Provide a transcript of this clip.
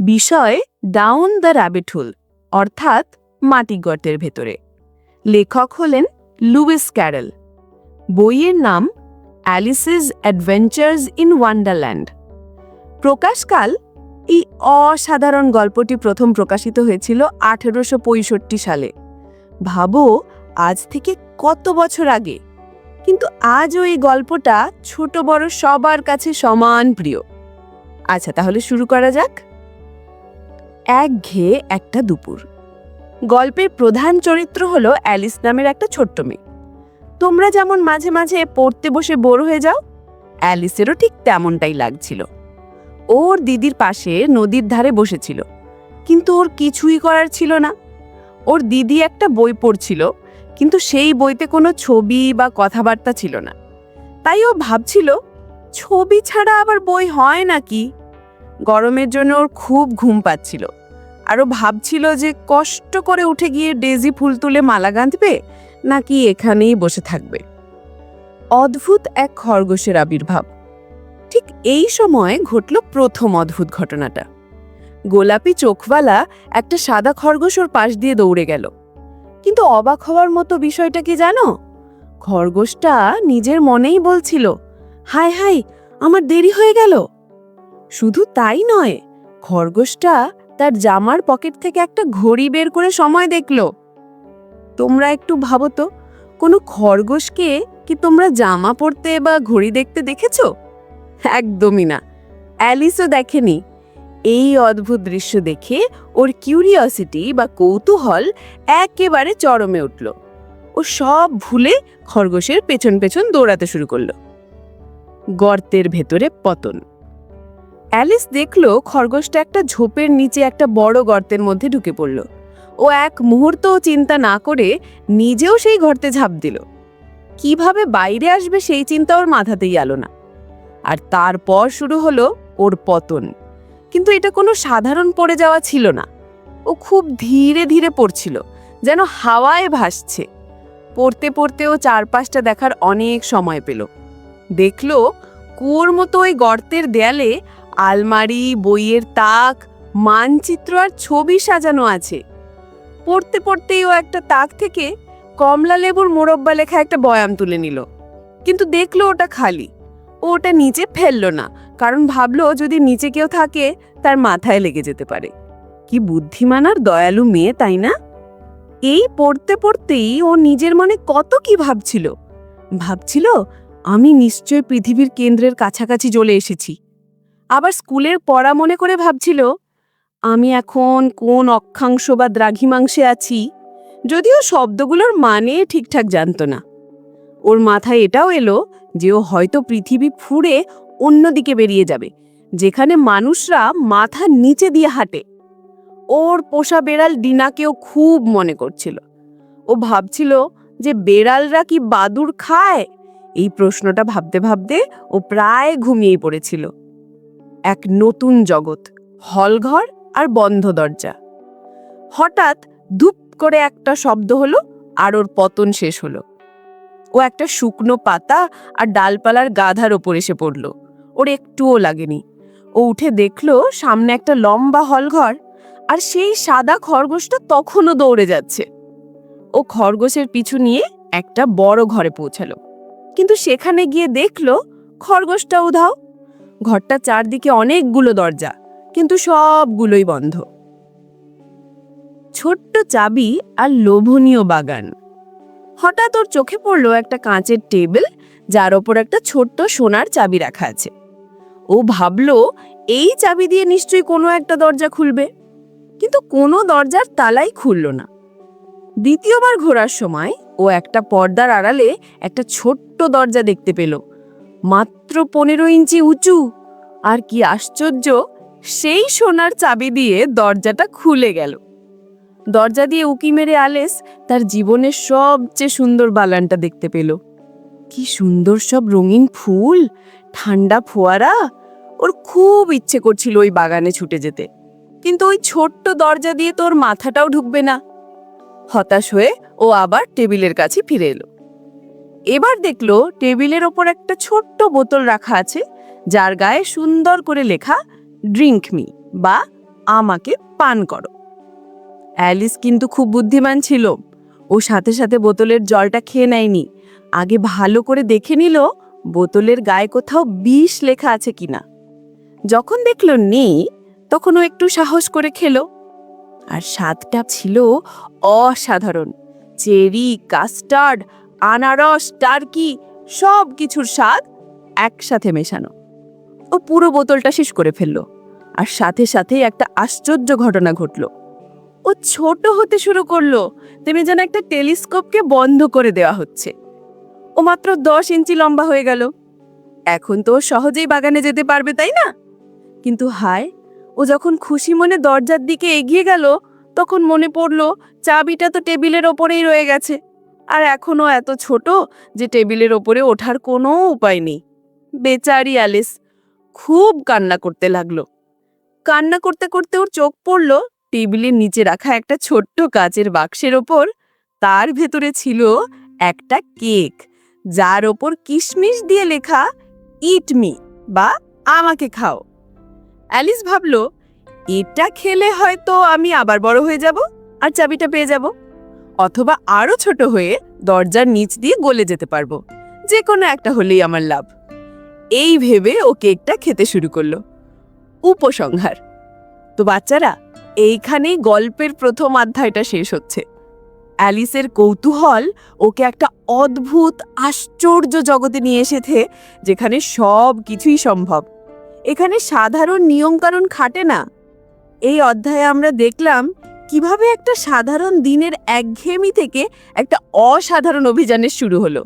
বিষয় down the rabbit hole অর্থাৎ মাটি গর্তের ভেতরে। লেখক হলেন লুইস ক্যারল। বইয়ের নাম অ্যালিসিস অ্যাডভেঞ্চার্স ইন ওয়ান্ডারল্যান্ড। প্রকাশকাল, এই অসাধারণ গল্পটি প্রথম প্রকাশিত হয়েছিল আঠেরোশো পঁয়ষট্টি সালে। ভাবো, আজ থেকে কত বছর আগে? কিন্তু আজও এই গল্পটা ছোট বড় সবার কাছে সমান প্রিয়। আচ্ছা তাহলে শুরু করা যাক। এক ঘেয়ে একটা দুপুর। গল্পের প্রধান চরিত্র হলো অ্যালিস নামের একটা ছোট্ট মেয়ে। তোমরা যেমন মাঝে মাঝে পড়তে বসে বোর হয়ে যাও, অ্যালিসেরও ঠিক তেমনটাই লাগছিল। ওর দিদির পাশে নদীর ধারে বসেছিল, কিন্তু ওর কিছুই করার ছিল না। ওর দিদি একটা বই পড়ছিল, কিন্তু সেই বইতে কোনো ছবি বা কথাবার্তা ছিল না। তাই ও ভাবছিল, ছবি ছাড়া আবার বই হয় নাকি? গরমের জন্য ওর খুব ঘুম পাচ্ছিল। আরও ভাবছিল যে কষ্ট করে উঠে গিয়ে ডেজি ফুল তুলে মালা গাঁথবে নাকি এখানেই বসে থাকবে। অদ্ভুত এক খরগোশের আবির্ভাব। ঠিক এই সময় ঘটল প্রথম অদ্ভুত ঘটনাটা। গোলাপি চোখওয়ালা একটা সাদা খরগোশ ওর পাশ দিয়ে দৌড়ে গেল। কিন্তু অবাক হওয়ার মতো বিষয়টা কি জানো? খরগোশটা নিজের মনেই বলছিল, হায় হায়, আমার দেরি হয়ে গেল। শুধু তাই নয়, খরগোশটা তার জামার পকেট থেকে একটা ঘড়ি বের করে সময় দেখল। তোমরা একটু ভাবো তো, কোনো খরগোশকে কি তোমরা জামা পরতে বা ঘড়ি দেখতে দেখেছ? একদমই না। অ্যালিসও দেখেনি। এই অদ্ভুত দৃশ্য দেখে ওর কিউরিয়সিটি বা কৌতূহল একেবারে চরমে উঠল। ও সব ভুলে খরগোশের পেছন পেছন দৌড়াতে শুরু করল। গর্তের ভেতরে পতন। অ্যালিস দেখল খরগোশটা একটা ঝোপের নিচে একটা বড় গর্তের মধ্যে ঢুকে পড়ল। ও এক মুহূর্তও চিন্তা না করে নিজেও সেই গর্তে ঝাঁপ দিল। কীভাবে বাইরে আসবে সেই চিন্তা ওর মাথাতেই আলো না। আর তারপর শুরু হলো ওর পতন। কিন্তু এটা কোনো সাধারণ পড়ে যাওয়া ছিল না। ও খুব ধীরে ধীরে পড়ছিল, যেন হাওয়ায় ভাসছে। পড়তে পড়তে ও চারপাশটা দেখার অনেক সময় পেল। দেখল কুয়োর মতো ওই গর্তের দেয়ালে আলমারি, বইয়ের তাক, মানচিত্র আর ছবি সাজানো আছে। পড়তে পড়তেই ও একটা তাক থেকে কমলা লেবুর মোরব্বা লেখা একটা বয়াম তুলে নিল। কিন্তু দেখল ওটা খালি। ও ওটা নিচে ফেলল না, কারণ ভাবলো যদি নিচে কেউ থাকে, তার মাথায় লেগে যেতে পারে। কি বুদ্ধিমান আর দয়ালু মেয়ে, তাই না? এই পড়তে পড়তেই ও নিজের মনে কত কি ভাবছিল। ভাবছিল, আমি নিশ্চয় পৃথিবীর কেন্দ্রের কাছাকাছি চলে এসেছি। আবার স্কুলের পড়া মনে করে ভাবছিল, আমি এখন কোন অক্ষাংশ বা দ্রাঘিমাংশে আছি? যদিও শব্দগুলোর মানে ঠিকঠাক জানতো না। ওর মাথায় এটাও এলো যে ও হয়তো পৃথিবী ফুঁড়ে অন্যদিকে বেরিয়ে যাবে, যেখানে মানুষরা মাথা নিচে দিয়ে হাঁটে। ওর পোষা বেড়াল ডিনাকেও খুব মনে করছিল। ও ভাবছিল যে বেড়ালরা কি বাদুর খায়? এই প্রশ্নটা ভাবতে ভাবতে ও প্রায় ঘুমিয়েই পড়েছিল। এক নতুন জগৎ, হলঘর আর বন্ধ দরজা। হঠাৎ ধূপ করে একটা শব্দ হলো আর ওর পতন শেষ হলো। ও একটা শুকনো পাতা আর ডালপালার গাধার ওপর এসে পড়ল। ওর একটুও লাগেনি। ও উঠে দেখল সামনে একটা লম্বা হলঘর আর সেই সাদা খরগোশটা তখনও দৌড়ে যাচ্ছে। ও খরগোশের পিছু নিয়ে একটা বড় ঘরে পৌঁছালো। কিন্তু সেখানে গিয়ে দেখল খরগোশটা উধাও ঘরটা চারদিকে অনেকগুলো দরজা, কিন্তু সবগুলোই বন্ধ। ছোট্ট চাবি আর লোভনীয় বাগান। হঠাৎ ওর চোখে পড়ল একটা কাঁচের টেবিল, যার ওপর একটা ছোট্ট সোনার চাবি রাখা আছে। ও ভাবলো, এই চাবি দিয়ে নিশ্চয়ই কোনো একটা দরজা খুলবে। কিন্তু কোনো দরজার তালাই খুলল না। দ্বিতীয়বার ঘোরার সময় ও একটা পর্দার আড়ালে একটা ছোট্ট দরজা দেখতে পেল। মাত্র পনেরো ইঞ্চি উঁচু। আর কি আশ্চর্য, সেই সোনার চাবি দিয়ে দরজাটা খুলে গেল। দরজা দিয়ে উকি মেরে আলেস তার জীবনের সবচেয়ে সুন্দর বাগানটা দেখতে পেল। কি সুন্দর সব রঙিন ফুল, ঠান্ডা ফোয়ারা। ওর খুব ইচ্ছে করছিল ওই বাগানে ছুটে যেতে। কিন্তু ওই ছোট্ট দরজা দিয়ে তোর মাথাটাও ঢুকবে না। হতাশ হয়ে ও আবার টেবিলের কাছে ফিরে এলো। এবার দেখল টেবিলের ওপর একটা ছোট্ট বোতল রাখা আছে, যার গায়ে সুন্দর করে লেখা ড্রিঙ্ক মি বা আমাকে পান করো। অ্যালিস কিন্তু খুব বুদ্ধিমান ছিল। ও সাথে সাথে বোতলের জলটা খেয়ে নেয়নি। আগে ভালো করে দেখে নিল বোতলের গায়ে কোথাও বিষ লেখা আছে কিনা। যখন দেখল নেই, তখন ও একটু সাহস করে খেলো। আর স্বাদটা ছিল অসাধারণ। চেরি, কাস্টার্ড আনারস, টার্কি, সব কিছুর স্বাদ একসাথে মেশানো। ও পুরো বোতলটা শেষ করে ফেলল। আর সাথে সাথে একটা আশ্চর্য ঘটনা ঘটলো। ও ছোট হতে শুরু করল, তেমনি যেন একটা টেলিস্কোপকে বন্ধ করে দেওয়া হচ্ছে। ও মাত্র দশ ইঞ্চি লম্বা হয়ে গেল। এখন তো সহজেই বাগানে যেতে পারবে, তাই না? কিন্তু হায়, ও যখন খুশি মনে দরজার দিকে এগিয়ে গেল, তখন মনে পড়ল, চাবিটা তো টেবিলের ওপরেই রয়ে গেছে। আর এখনও এত ছোট যে টেবিলের ওপরে ওঠার কোনো উপায় নেই। বেচারি অ্যালিস খুব কান্না করতে লাগল। কান্না করতে করতে ওর চোখ পড়ল, টেবিলের নিচে রাখা একটা ছোট্ট কাচের বাক্সের ওপর। তার ভেতরে ছিল একটা কেক, যার ওপর কিশমিশ দিয়ে লেখা, ইট মি বা আমাকে খাও। অ্যালিস ভাবল, এটা খেলে হয়তো আমি আবার বড় হয়ে যাব আর চাবিটা পেয়ে যাব। অথবা আরও ছোট হয়ে দরজার নিচ দিয়ে গলে যেতে পারব। যে কোনো একটা হলেই আমার লাভ। এই ভেবে ও কেকটা খেতে শুরু করল। উপসংহার। তো বাচ্চারা, এইখানেই গল্পের প্রথম অধ্যায়টা শেষ হচ্ছে। অ্যালিসের কৌতূহল ওকে একটা অদ্ভুত, আশ্চর্য জগতে নিয়ে এসেছে, যেখানে সব কিছুই সম্ভব। এখানে সাধারণ নিয়মকানুন খাটে না। এই অধ্যায়ে আমরা দেখলাম কীভাবে একটা সাধারণ দিনের একঘেয়েমি থেকে একটা অসাধারণ অভিযানের শুরু হলো?